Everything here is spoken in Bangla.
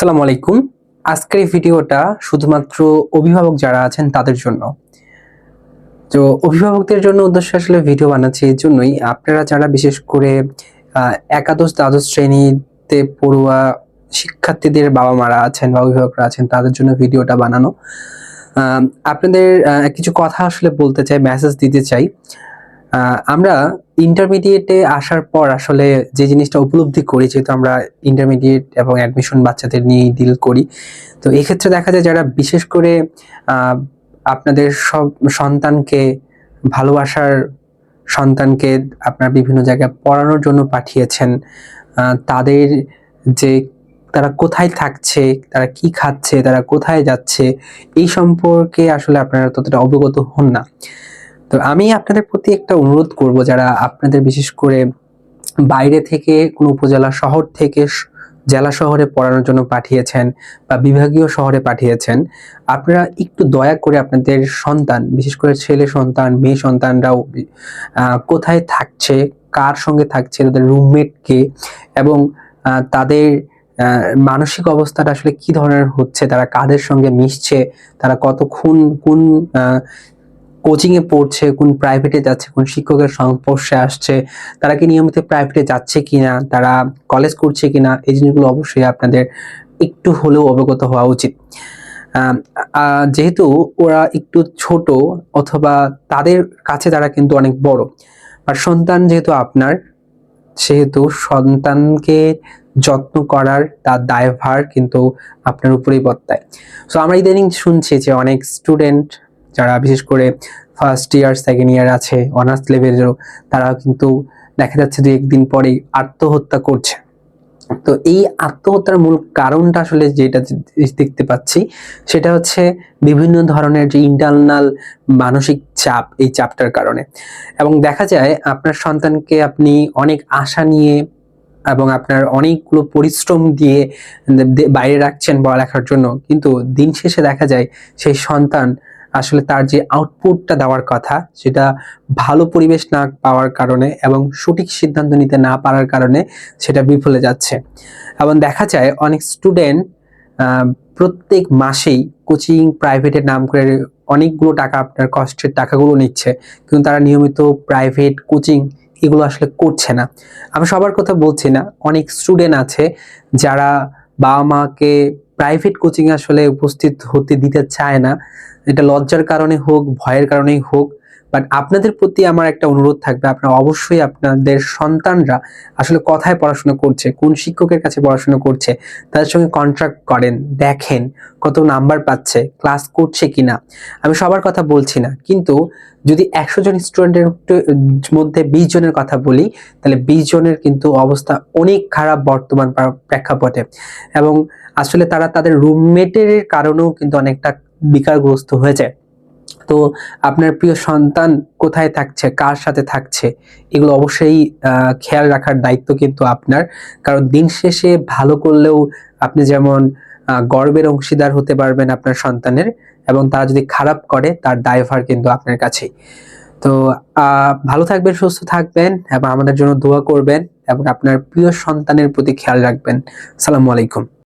আসসালামু আলাইকুম। আজকের ভিডিওটা শুধুমাত্র অভিভাবক যারা আছেন তাদের জন্য। তো অভিভাবকদের জন্য উদ্দেশ্য আসলে ভিডিও বানাচ্ছি এই জন্যই। আপনারা যারা বিশেষ করে একাদশ, দ্বাদশ শ্রেণীতে পড়ুয়া শিক্ষার্থীদের বাবা মারা আছেন বা অভিভাবকরা আছেন, তাদের জন্য ভিডিওটা বানানো। আপনাদের কিছু কথা আসলে বলতে চাই মেসেজ দিতে চাই। আমরা ইন্টারমিডিয়েটে আসার পর আসলে যে জিনিসটা উপলব্ধি করি, যেহেতু আমরা ইন্টারমিডিয়েট এবং অ্যাডমিশন বাচ্চাদের নিয়ে ডিল করি, তো এই ক্ষেত্রে দেখা যায় যারা বিশেষ করে আপনাদের সব সন্তানকে ভালোবাসার সন্তানকে আপনার বিভিন্ন জায়গায় পড়ানোর জন্য পাঠিয়েছেন তাদের যে তারা কোথায় থাকছে, তারা কি খাচ্ছে, তারা কোথায় যাচ্ছে, এই সম্পর্কে আসলে আপনারা ততটা অবগত হন না। তো আমি আপনাদের প্রতি একটা অনুরোধ করব যারা আপনাদের বিশেষ করে বাইরে থেকে কোনো উপজেলা শহর থেকে জেলা শহরে পড়ানোর জন্য পাঠিয়েছেন বা বিভাগীয় শহরে পাঠিয়েছেন, আপনারা একটু দয়া করে আপনাদের সন্তান, বিশেষ করে ছেলে সন্তান, মেয়ে সন্তানরাও কোথায় থাকছে, কার সঙ্গে থাকছে, তাদের রুমমেট কে এবং তাদের মানসিক অবস্থাটা আসলে কি ধরনের হচ্ছে, তারা কাদের সঙ্গে মিশছে, তারা কতক্ষণ, কোন কোচিং এ পড়ছে, কোন প্রাইভেটে যাচ্ছে, কোন শিক্ষকের সংস্পর্শে আসছে, তারা কি নিয়মিত প্রাইভেটে যাচ্ছে কিনা, তারা কলেজ করছে কিনা, এই জিনিসগুলো অবশ্যই আপনাদের একটু হলেও অবগত হওয়া উচিত। যেহেতু ওরা একটু ছোট অথবা তাদের কাছে তারা কিন্তু অনেক বড়, আর সন্তান যেহেতু আপনার, সেহেতু সন্তানকে যত্ন করার তার দায়ভার কিন্তু আপনার উপরেই বর্তায়। সো আমরা ইদানিং শুনছি যে অনেক স্টুডেন্ট যারা বিশেষ করে ফার্স্ট ইয়ার সেকেন্ড ইয়ার আছে অনার্স লেভেলেরও তারা কিন্তু দেখা যাচ্ছে যে একদিন পরেই আত্মহত্যা করছে। তো এই আত্মহত্যার মূল কারণটা আসলে যেটা দেখতে পাচ্ছি, সেটা হচ্ছে বিভিন্ন ধরনের যে ইন্টারনাল মানসিক চাপ এই চাপটার কারণে। এবং দেখা যায় আপনার সন্তানকে আপনি অনেক আশা নিয়ে এবং আপনার অনেকগুলো পরিশ্রম দিয়ে বাইরে রাখছেন পড়ালেখার জন্য, কিন্তু দিন শেষে দেখা যায় সেই সন্তান আসলে তার যে আউটপুটটা দেওয়ার কথা, সেটা ভালো পরিবেশ না পাওয়ার কারণে এবং সঠিক সিদ্ধান্ত নিতে না পারার কারণে সেটা বিফলে যাচ্ছে। এবং দেখা যায় অনেক স্টুডেন্ট প্রত্যেক মাসেই কোচিং প্রাইভেটের নাম করে অনেকগুলো টাকা আপনার কষ্টের টাকাগুলো নিচ্ছে, কিন্তু তারা নিয়মিত প্রাইভেট কোচিং এগুলো আসলে করছে না। আমি সবার কথা বলছি না, অনেক স্টুডেন্ট আছে যারা বাবা মাকে প্রাইভেট কোচিং আসলে উপস্থিত হতে দিতে চায় না। এটা লজ্জার কারণে হোক, ভয়ের কারণেই হোক বাট আপনাদের প্রতি আমার একটা অনুরোধ থাকবে, আপনারা অবশ্যই আপনাদের সন্তানরা আসলে কোথায় পড়াশোনা করছে, কোন শিক্ষকের কাছে পড়াশোনা করছে, তাদের সঙ্গে কন্ট্রাক্ট করেন, দেখেন কত নাম্বার পাচ্ছে ক্লাস করছে কিনা। আমি সবার কথা বলছি না, কিন্তু যদি একশো জন স্টুডেন্টের মধ্যে বিশ জনের কথা বলি, তাহলে বিশ জনের কিন্তু অবস্থা অনেক খারাপ বর্তমান প্রেক্ষাপটে। এবং আসলে তারা তাদের রুমমেটের কারণেও কিন্তু অনেকটা বিকারগ্রস্ত হয়ে যায় তো আপনার প্রিয় সন্তান কোথায় থাকছে? কার সাথে থাকছে? এগুলো অবশ্যই খেয়াল রাখার দায়িত্ব কিন্তু আপনার। কারণ দিন শেষে ভালো করলেও আপনি যেমন গর্বের অংশীদার হতে পারবেন আপনার সন্তানের এবং তারা যদি খারাপ করে, তার দায়ভার কিন্তু আপনার কাছেই। তো ভালো থাকবেন, সুস্থ থাকবেন এবং আমাদের জন্য দোয়া করবেন এবং আপনার প্রিয় সন্তানের প্রতি খেয়াল রাখবেন। সালামু আলাইকুম।